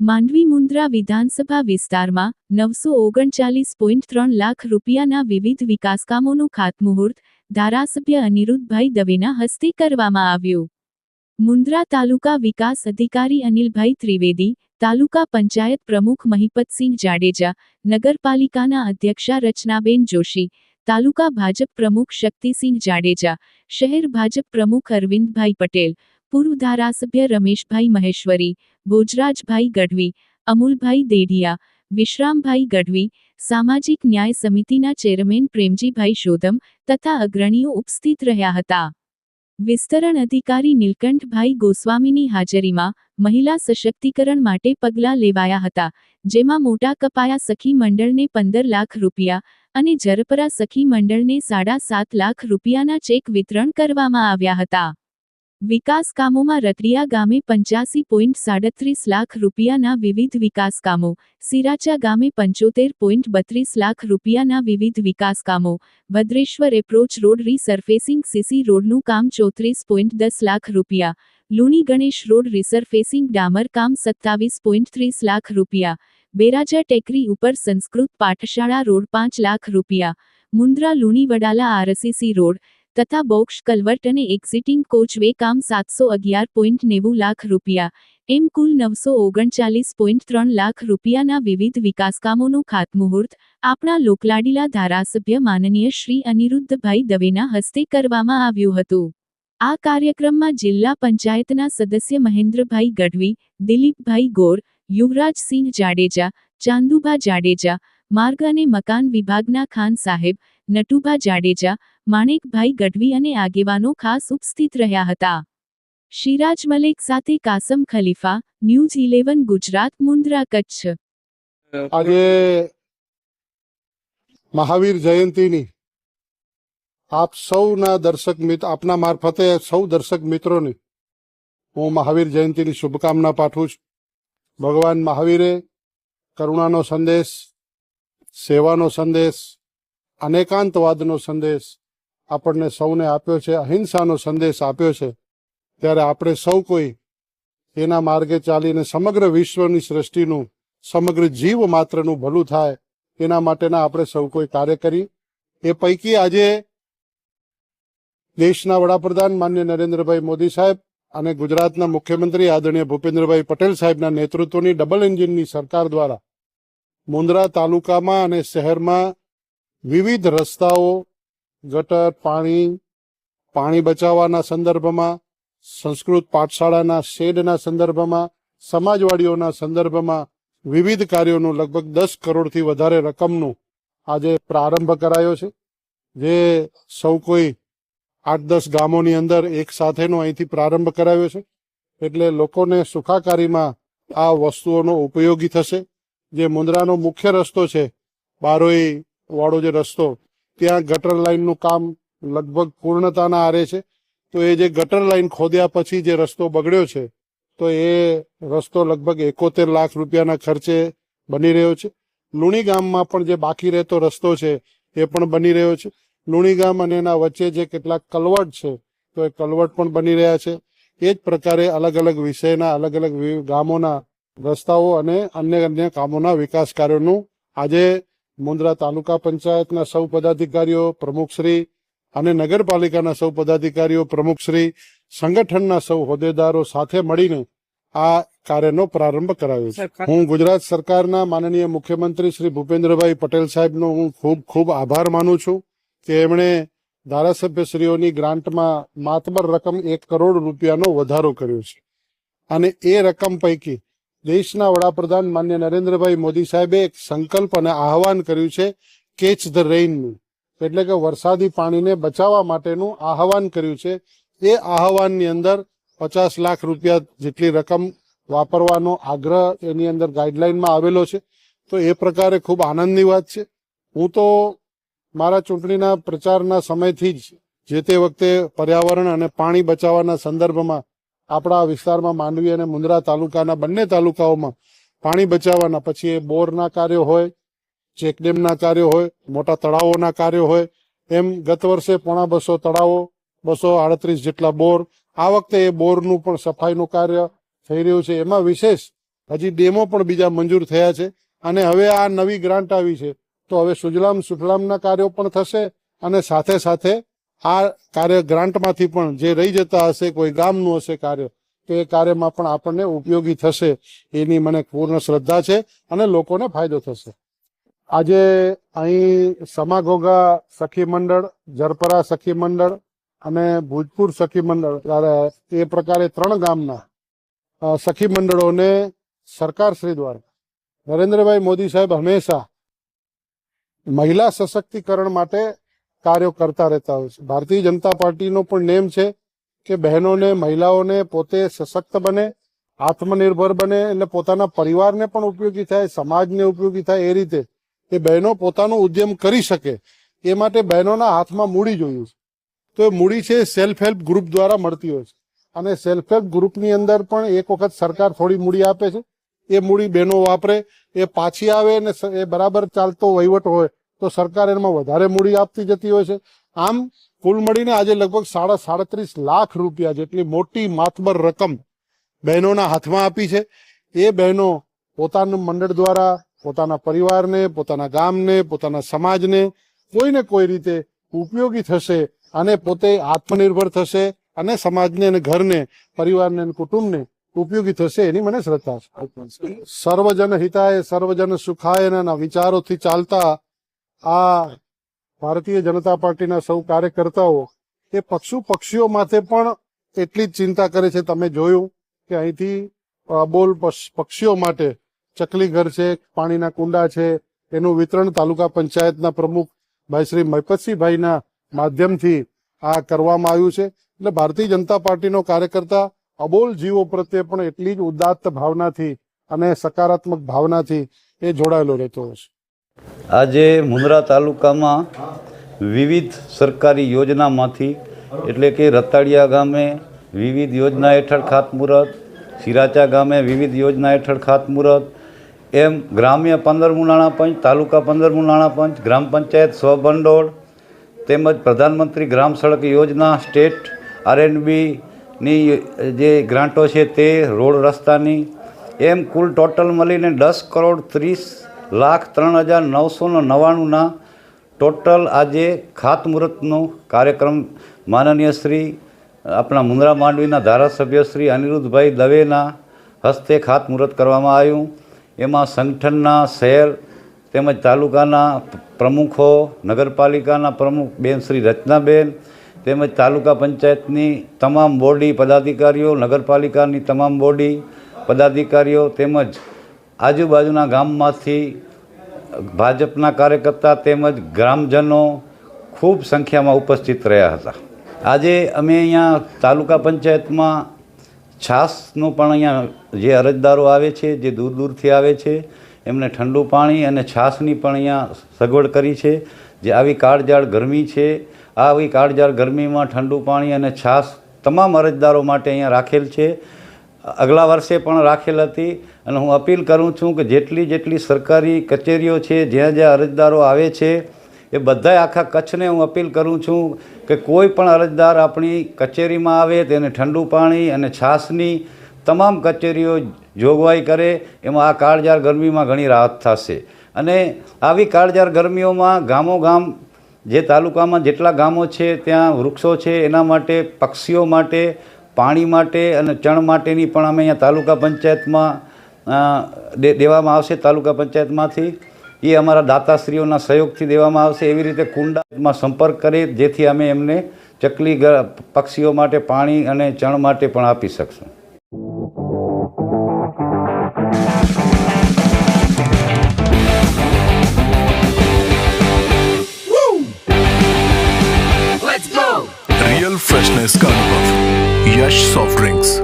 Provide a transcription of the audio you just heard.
માંડવી મુન્દ્રા વિધાનસભા વિસ્તારમાં નવસો ઓગણચાલીસ પોઈન્ટ ત્રણ લાખ રૂપિયાના વિવિધ વિકાસકામોનું ખાતમુહૂર્ત ધારાસભ્ય અનિરુદ્ધભાઈ દવેના હસ્તે કરવામાં આવ્યું. મુન્દ્રા તાલુકા વિકાસ અધિકારી અનિલભાઈ ત્રિવેદી, તાલુકા પંચાયત પ્રમુખ મહિપતસિંહ જાડેજા, નગરપાલિકાના અધ્યક્ષા રચનાબેન જોશી તાલુકા ભાજપ પ્રમુખ શક્તિસિંહ જાડેજા, શહેર ભાજપ પ્રમુખ અરવિંદભાઈ પટેલ, પૂર્વ ધારાસભ્ય રમેશભાઈ મહેશ્વરી ભોજરાજભાઈ ગઢવી, અમુલભાઈ દેઢિયા, વિશ્રામભાઈ ગઢવી, સામાજિક ન્યાય સમિતિના ચેરમેન પ્રેમજીભાઈ શોધમ તથા અગ્રણીઓ ઉપસ્થિત રહ્યા હતા. વિસ્તરણ અધિકારી નીલકંઠભાઈ ગોસ્વામીની હાજરીમાં મહિલા સશક્તિકરણ માટે પગલાં લેવાયા હતા, જેમાં મોટા કપાયા સખી મંડળને પંદર લાખ રૂપિયા અને જરપરા સખી મંડળને સાડા સાત લાખ રૂપિયાના ચેક વિતરણ કરવામાં આવ્યા હતા. વિકાસ કામોમાં ગામે પંચ્યાસી પોઈન્ટ સાડત્રીસ લાખ રૂપિયાના વિવિધ વિકાસ કામો, સિરાચા ગામે પંચોતેર પોઈન્ટ બત્રીસ લાખ રૂપિયાના વિવિધ વિકાસ કામો, Bhadreshwar approach road resurfacing CC રોડનું કામ ચોત્રીસ પોઈન્ટ દસ લાખ રૂપિયા, લુણી ગણેશ રોડ રીસરફેસિંગ ડામર કામ સત્તાવીસ પોઈન્ટ ત્રીસ લાખ રૂપિયા બેરાજા ટેકરી ઉપર સંસ્કૃત પાઠશાળા રોડ પાંચ લાખ રૂપિયા મુન્દ્રા લુણીવડાલા આરસીસી રોડ, તથા બોક્સ કલવર્ટ અને એક્ઝિટિંગ કોચવે કામ સાતસો અગિયાર પોઈન્ટ નેવું લાખ રૂપિયા, એમ કુલ નવસો ઓગણચાલીસ પોઈન્ટ ત્રણ લાખ રૂપિયાના વિવિધ વિકાસકામોનું ખાતમુહૂર્ત આપણા લોકલાડીલા ધારાસભ્ય માનનીય શ્રી અનિરુદ્ધભાઈ દવેના હસ્તે કરવામાં આવ્યું હતું. આ કાર્યક્રમમાં જિલ્લા પંચાયતના સદસ્ય મહેન્દ્રભાઈ ગઢવી, દિલીપભાઈ ગોર યુવરાજસિંહ જાડેજા, ચાંદુભા જાડેજા, માર્ગ અને મકાન વિભાગના ખાન સાહેબ, નટુભા જાડેજા, માણેકભાઈ ગઢવી અને આગેવાનો ખાસ ઉપસ્થિત રહ્યા હતા. શિરાજ મલેક સાથે કાસમ ખલીફા, ન્યૂઝ ઇલેવન, ગુજરાત, મુન્દ્રા, કચ્છ. આજે મહાવીર જયંતીની આપ સૌના દર્શક મિત્ર આપના મારફતે સૌ દર્શક મિત્રોને હું મહાવીર જયંતીની શુભકામના પાઠવું છું. ભગવાન મહાવીરે કરુણાનો સંદેશ, સેવાનો સંદેશ, અનેકાંતવાદનો સંદેશ આપણને સૌને આપ્યો છે, અહિંસાનો સંદેશ આપ્યો છે. ત્યારે આપણે સૌ કોઈ એના માર્ગે ચાલીને સમગ્ર વિશ્વની સૃષ્ટિનું, સમગ્ર જીવ માત્રનું ભલું થાય, એના માટેના આપણે સૌ કોઈ કાર્ય કરી. એ પૈકી આજે દેશના વડાપ્રધાન માન્ય નરેન્દ્રભાઈ મોદી સાહેબ અને ગુજરાતના મુખ્યમંત્રી આદરણીય ભૂપેન્દ્રભાઈ પટેલ સાહેબના નેતૃત્વની ડબલ એન્જિનની સરકાર દ્વારા મુન્દ્રા તાલુકામાં અને શહેરમાં વિવિધ રસ્તાઓ, ગટર, પાણી પાણી બચાવવાના સંદર્ભમાં, સંસ્કૃત પાઠશાળાના શેડના સંદર્ભમાં, સમાજવાડીઓના સંદર્ભમાં વિવિધ કાર્યોનું લગભગ દસ કરોડથી વધારે રકમનું આજે પ્રારંભ કરાયો છે. જે સૌ કોઈ આઠ દસ ગામોની અંદર એક સાથેનો અહીંથી પ્રારંભ કરાવ્યો છે. એટલે લોકોને સુખાકારીમાં આ વસ્તુઓનો ઉપયોગી થશે. જે મુંદ્રાનો મુખ્ય રસ્તો છે, બારોઈ વાળો જે રસ્તો, ત્યાં ગટર લાઇનનું કામ લગભગ પૂર્ણતાના આરે છે. તો એ જે ગટર લાઇન ખોદ્યા પછી જે રસ્તો બગડ્યો છે, તો એ રસ્તો લગભગ એકોતેર લાખ રૂપિયાના ખર્ચે બની રહ્યો છે. લુણી ગામમાં પણ જે બાકી રહેતો રસ્તો છે, એ પણ બની રહ્યો છે. લુણી ગામ અને એના વચ્ચે જે કેટલાક કલવટ છે તો એ કલવટ પણ બની રહ્યા છે. એ જ પ્રકારે અલગ અલગ વિષયના અલગ અલગ ગામોના રસ્તાઓ અને અન્ય અન્ય કામોના વિકાસ કાર્યોનું આજે મુન્દ્રા તાલુકા પંચાયતના સૌ પદાધિકારીઓ પ્રમુખશ્રી અને નગરપાલિકાના સૌ પદાધિકારીઓ પ્રમુખશ્રી સંગઠનના સૌ હોદ્દેદારો સાથે મળીને આ કાર્યનો પ્રારંભ કરાવ્યો છે. હું ગુજરાત સરકારના માનનીય મુખ્યમંત્રી શ્રી ભૂપેન્દ્રભાઈ પટેલ સાહેબનો હું ખૂબ ખૂબ આભાર માનું છું. કે એમણે ધારાસભ્યશ્રીઓની ગ્રાન્ટમાં માતબર રકમ એક કરોડ રૂપિયાનો વધારો કર્યો છે. અને એ રકમ પૈકી દેશના વડાપ્રધાન માન્ય નરેન્દ્રભાઈ મોદી સાહેબે એક સંકલ્પ અને આહવાન કર્યું છે કેચ ધ રેઇનનું એટલે કે વરસાદી પાણીને બચાવવા માટેનું આહવાન કર્યું છે. એ આહવાનની અંદર પચાસ લાખ રૂપિયા જેટલી રકમ વાપરવાનો આગ્રહ એની અંદર ગાઈડલાઇનમાં આવેલો છે. તો એ પ્રકારે ખૂબ આનંદની વાત છે. હું તો મારા ચૂંટણીના પ્રચારના સમયથી જ જે તે વખતે પર્યાવરણ અને પાણી બચાવવાના સંદર્ભમાં આપણા વિસ્તારમાં માંડવી અને મુન્દ્રા તાલુકાના બંને તાલુકાઓમાં પાણી બચાવવાના, પછી એ બોરના કાર્યો હોય ચેકડેમના કાર્યો હોય, મોટા તળાવોના કાર્યો હોય, એમ ગત વર્ષે પોણા બસો તળાવો, બસો આડત્રીસ જેટલા બોર, આ વખતે એ બોરનું પણ સફાઈનું કાર્ય થઈ રહ્યું છે. એમાં વિશેષ હજી ડેમો પણ બીજા મંજૂર થયા છે અને હવે આ નવી ગ્રાન્ટ આવી છે. તો હવે સુજલામ સુફલામના કાર્યો પણ થશે અને સાથે સાથે આ કાર્ય ગ્રાન્ટમાંથી પણ જે રહી જતા હશે, કોઈ ગામનું હશે કાર્ય, તો એ કાર્યમાં પણ આપણને ઉપયોગી થશે એની મને પૂર્ણ શ્રદ્ધા છે અને લોકોને ફાયદો થશે. આજે અહીં સમાગોગા સખી મંડળ, જરપરા સખી મંડળ અને ભૂજપુર સખી મંડળ એ પ્રકારે ત્રણ ગામના સખી મંડળોને સરકાર શ્રી દ્વારા નરેન્દ્રભાઈ મોદી સાહેબ હંમેશા મહિલા સશક્તિકરણ માટે કાર્યો કરતા રહેતા હોય છે. ભારતીય જનતા પાર્ટીનો પણ નેમ છે કે બહેનોને, મહિલાઓને પોતે સશક્ત બને, આત્મનિર્ભર બને એટલે પોતાના પરિવારને પણ ઉપયોગી થાય, સમાજને ઉપયોગી થાય એ રીતે એ બહેનો પોતાનો ઉદ્યમ કરી શકે. એ માટે બહેનોના હાથમાં મૂડી જોયું છે. તો એ મૂડી છે સેલ્ફ હેલ્પ ગ્રુપ દ્વારા મળતી હોય છે. અને સેલ્ફ હેલ્પ ગ્રુપની અંદર પણ એક વખત સરકાર થોડી મૂડી આપે છે. એ મૂડી બહેનો વાપરે, એ પાછી આવે અને એ બરાબર ચાલતો વહીવટ હોય, તો સરકાર એમાં વધારે મૂડી આપતી જતી હોય છે. આમ કુલ મળીને આજે લગભગ સાડા સાડત્રીસ લાખ રૂપિયા જેટલી મોટી માતબર રકમ બહેનોના હાથમાં આપી છે. એ બહેનો પોતાનું મંડળ દ્વારા, પોતાના પરિવારને, પોતાના ગામને, પોતાના સમાજને કોઈને કોઈ રીતે ઉપયોગી થશે અને પોતે આત્મનિર્ભર થશે અને સમાજને અને ઘરને, પરિવારને અને કુટુંબને ઉપયોગી થશે એની મને શ્રદ્ધા છે. સર્વજન હિતાય, સર્વજન સુખાય ના વિચારોથી ચાલતા આ ભારતીય જનતા પાર્ટીના સૌ કાર્યકર્તાઓ એ પક્ષુ પક્ષીઓ માથે પણ એટલી જ ચિંતા કરે છે. તમે જોયું કે અહીંથી પશ- પક્ષીઓ માટે ચકલી ઘર છે, પાણીના કુંડા છે, એનું વિતરણ તાલુકા પંચાયતના પ્રમુખ ભાઈ શ્રી મહિપતસિંહભાઈના માધ્યમથી આ કરવામાં આવ્યું છે. એટલે ભારતીય જનતા પાર્ટીનો કાર્યકર્તા અબોલ જીવો પ્રત્યે પણ એટલી જ ઉદાત્ત ભાવનાથી અને સકારાત્મક ભાવનાથી એ જોડાયેલો રહેતો હોય છે. આજે મુન્દ્રા તાલુકામાં વિવિધ સરકારી યોજનામાંથી, એટલે કે રતાડિયા ગામે વિવિધ યોજના હેઠળ ખાતમુહૂર્ત, સિરાચા ગામે વિવિધ યોજના હેઠળ ખાતમુહૂર્ત, એમ ગ્રામ્ય પંદરમું નાણાં પંચ, તાલુકા પંદરમું નાણાં પંચ, ગ્રામ પંચાયત સ્વભંડોળ, તેમજ પ્રધાનમંત્રી ગ્રામ સડક યોજના, સ્ટેટ આરએનબીની જે ગ્રાન્ટો છે તે રોડ રસ્તાની, એમ કુલ ટોટલ મળીને દસ કરોડ ત્રીસ લાખ ત્રણ હજાર નવસો નવ્વાણુંના ટોટલ આજે ખાતમુહૂર્તનો કાર્યક્રમ માનનીય શ્રી, આપણા મુંદ્રા માંડવીના ધારાસભ્ય શ્રી અનિરુદ્ધભાઈ દવેના હસ્તે ખાતમુહૂર્ત કરવામાં આવ્યું. એમાં સંગઠનના શહેર તેમજ તાલુકાના પ્રમુખો, નગરપાલિકાના પ્રમુખ બેન શ્રી રચનાબેન તેમજ તાલુકા પંચાયતની તમામ બોડી પદાધિકારીઓ, નગરપાલિકાની તમામ બોડી પદાધિકારીઓ તેમજ આજુબાજુના ગામમાંથી ભાજપના કાર્યકર્તા તેમજ ગ્રામજનો ખૂબ સંખ્યામાં ઉપસ્થિત રહ્યા હતા. આજે અમે અહીંયા તાલુકા પંચાયતમાં છાશનું પણ અહીંયા જે અરજદારો આવે છે, જે દૂર દૂરથી આવે છે, એમને ઠંડુ પાણી અને છાશની પણ અહીંયા સગવડ કરી છે. જે આવી કાળજાળ ગરમી છે આવી કાળજાળ ગરમીમાં ઠંડુ પાણી અને છાશ તમામ અરજદારો માટે અહીંયા રાખેલ છે. અગલા વર્ષે પણ રાખેલ હતી અને હું અપીલ કરું છું કે જેટલી જેટલી સરકારી કચેરીઓ છે, જ્યાં જ્યાં અરજદારો આવે છે, એ બધાય આખા કચ્છને હું અપીલ કરું છું કે કોઈ પણ અરજદાર આપણી કચેરીમાં આવે, તેને ઠંડુ પાણી અને છાશની તમામ કચેરીઓ જોગવાઈ કરે. એમાં આ કાળજાર ગરમીમાં ઘણી રાહત થશે. અને આવી કાળજાર ગરમીઓમાં ગામો ગામ જે તાલુકામાં જેટલા ગામો છે, ત્યાં વૃક્ષો છે, એના માટે, પક્ષીઓ માટે, પાણી માટે અને ચણ માટેની પણ અમે અહીંયા તાલુકા પંચાયતમાં દેવામાં આવશે તાલુકા પંચાયતમાંથી. એ અમારા દાતાશ્રીઓના સહયોગથી દેવામાં આવશે. એવી રીતે કુંડામાં સંપર્ક કરી, જેથી અમે એમને ચકલી પક્ષીઓ માટે પાણી અને ચણ માટે પણ આપી શકશું. fresh soft drinks.